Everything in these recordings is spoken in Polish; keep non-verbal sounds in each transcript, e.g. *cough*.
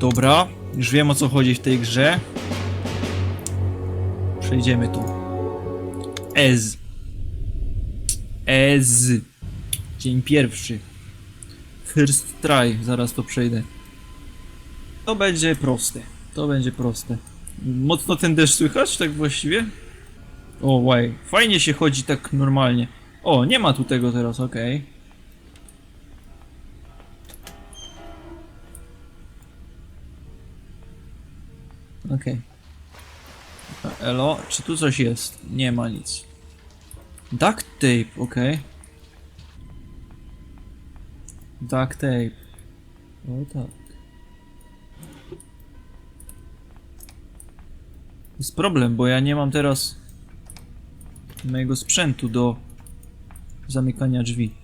Dobra, już wiem o co chodzi w tej grze. Przejdziemy tu. Ez. Ez. Dzień pierwszy. First try, zaraz to przejdę. To będzie proste. To będzie proste. Mocno ten deszcz słychać, tak właściwie? O, łaj. Fajnie się chodzi tak normalnie. O, nie ma tu tego teraz, okej. Okej. Elo, czy tu coś jest? Nie ma nic. Duct tape, okej. Duct tape. O tak. Jest problem, bo ja nie mam teraz mojego sprzętu do zamykania drzwi.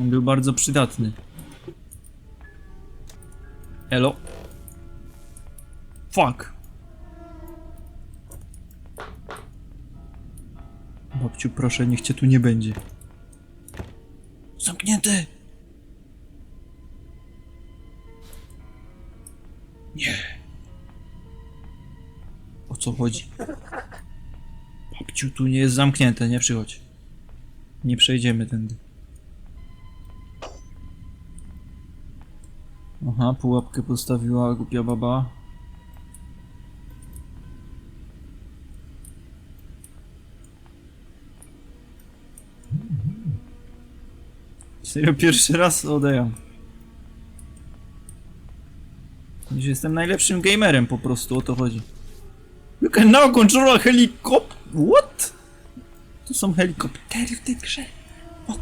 On był bardzo przydatny. Elo. Fuck. Babciu, proszę, niech cię tu nie będzie. Zamknięte! Nie. O co chodzi? Babciu, tu nie jest zamknięte, nie przychodź. Nie przejdziemy tędy. Aha, pułapkę postawiła głupia baba. Serio, pierwszy raz odejam. Że Jestem najlepszym gamerem po prostu, o to chodzi. You can now control a helicopter. What? Tu są helikoptery w tej grze. What?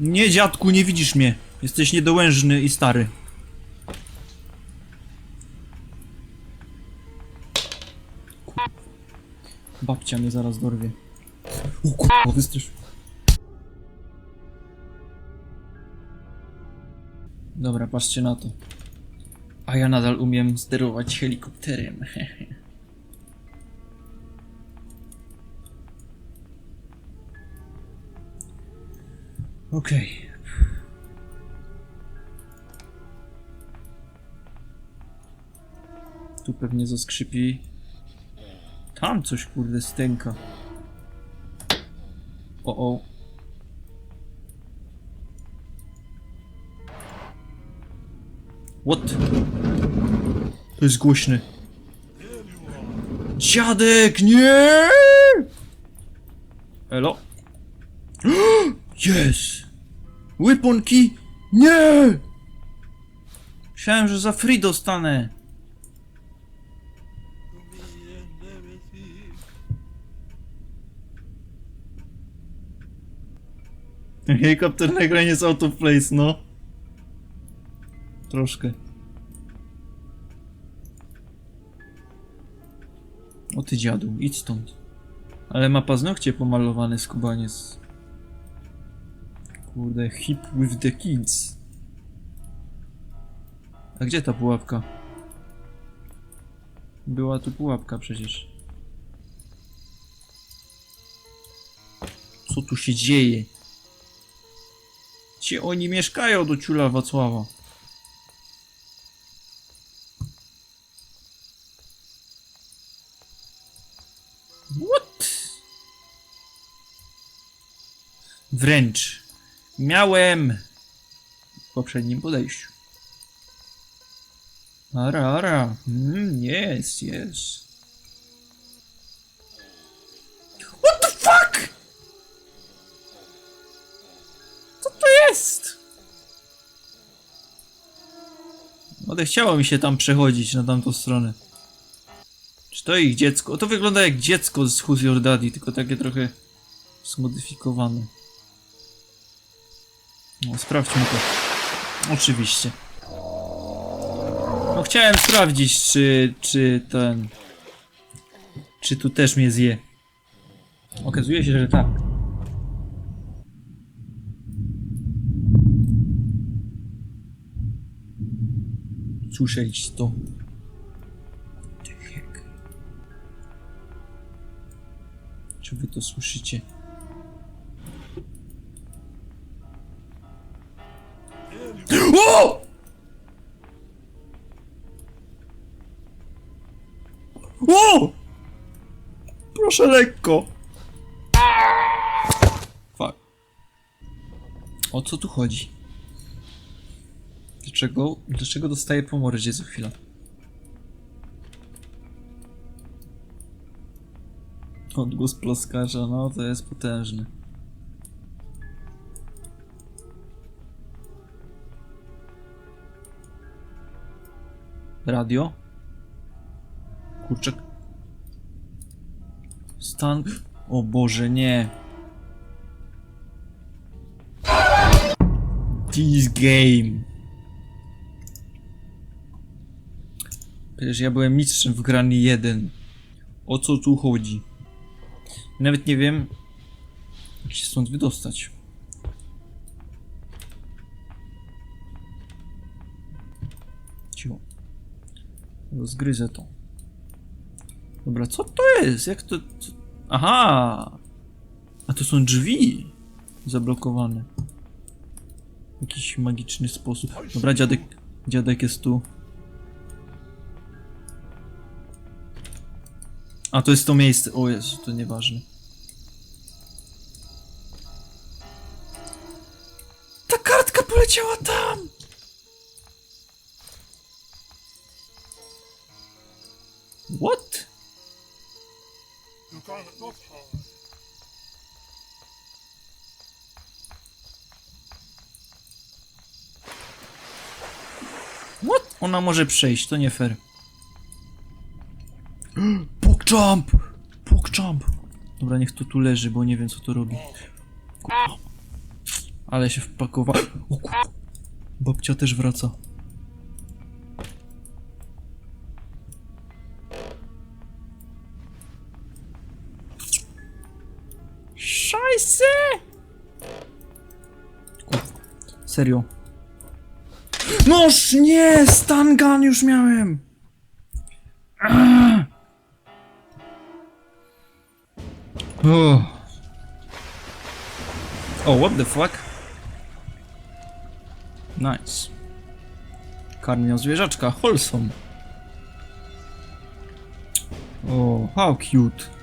Nie, dziadku, nie widzisz mnie. Jesteś niedołężny i stary. Babcia mnie zaraz dorwie. Kurwa, wystraszył. Dobra, patrzcie na to. A ja nadal umiem sterować helikopterem. *laughs* Okej. Tu pewnie zaskrzypi. Tam coś kurde stęka. O o. What? To jest głośny. Dziadek, nie! Elo? *gasps* Yes! Łyponki? Nie! Myślałem, że za free dostanę. Ten helikopter na ekranie jest out of place, no. Troszkę. O ty dziadu, idź stąd. Ale ma paznokcie pomalowane skubaniec. Kurde, hip with the kids. A gdzie ta pułapka? Była tu pułapka przecież. Co tu się dzieje? Gdzie oni mieszkają do ciula Wacława? What? Wręcz. Miałem w poprzednim podejściu. Ara, ara. Mm, jest, jest. Co to jest? Odechciało mi się tam przechodzić na tamtą stronę. Czy to ich dziecko? To wygląda jak dziecko z Who's Your Daddy, tylko takie trochę zmodyfikowane. No, sprawdźmy to. Oczywiście. No, chciałem sprawdzić, czy, czy ten... Czy tu też mnie zje. Okazuje się, że tak. Słyszeliście to? Czy wy to słyszycie? O! O! Proszę lekko. Fuck. O co tu chodzi? Dlaczego, dlaczego dostaję po mordzie co chwilę? Odgłos ploskarza, no to jest potężny. Radio? Kurczak. Stan. O Boże, nie. This game. Przecież ja byłem mistrzem w grani 1. O co tu chodzi? Nawet nie wiem, jak się stąd wydostać. Cicho. Rozgryzę to. Dobra, co to jest? Jak to... Aha! A to są drzwi zablokowane. W jakiś magiczny sposób. Dobra, dziadek, dziadek jest tu. A to jest to miejsce. O Jezu, to nieważne. Ta kartka poleciała tam! What? What? Ona może przejść, to nie fair. *gasps* *gasps* Pogchamp! Pogchamp! Dobra, niech to tu leży, bo nie wiem co to robi. Kurwa. Ale się wpakował. O kurwa. Babcia też wraca. Kurwa. Serio. Noż nie! Stun gun już miałem! Oh. oh, what the fuck? Nice. Karmią zwierzaczka, wholesome. Oh, how cute.